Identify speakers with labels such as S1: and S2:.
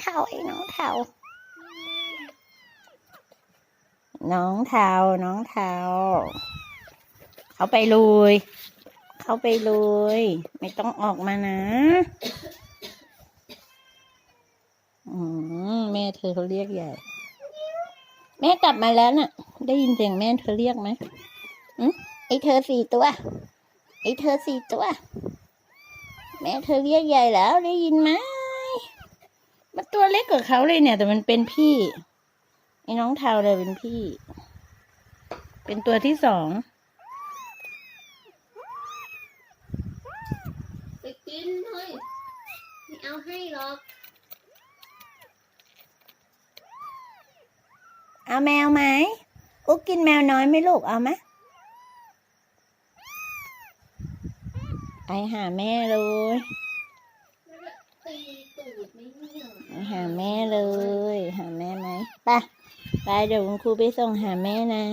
S1: เทาไอ้น้องเทาน้องเทาน้องเทาเขาไปลุย เขาไปลุย ไม่ต้องออกมานะอืมแม่เธอเขาเรียกใหญ่ แม่กลับมาแล้วนะ่ะ ได้ยินเสียงแม่เธอเรียกไหมอืมไอ้เธอสี่ตัว ไอ้เธอสี่ตัว แม่เธอเรียกใหญ่แล้วได้ยินไหม มันตัวเล็กกว่าเขาเลยเนี่ย แต่มันเป็นพี่ไอ้น้องเทาเลยเป็นพี่ เป็นตัวที่สอง
S2: ไปกินเลยไม่เอาให้หรอก
S1: เอาแมวไหมอุ๊กกินแมวน้อยไหมลูก เอาไหมไปหาแม่เลย
S2: แล้วก็ตีตูดไม่เนี่ย
S1: ไปหาแม่เลย หาแม่ไหม ไปไปเดี๋ยวคุณครูไปส่งหาแม่นะ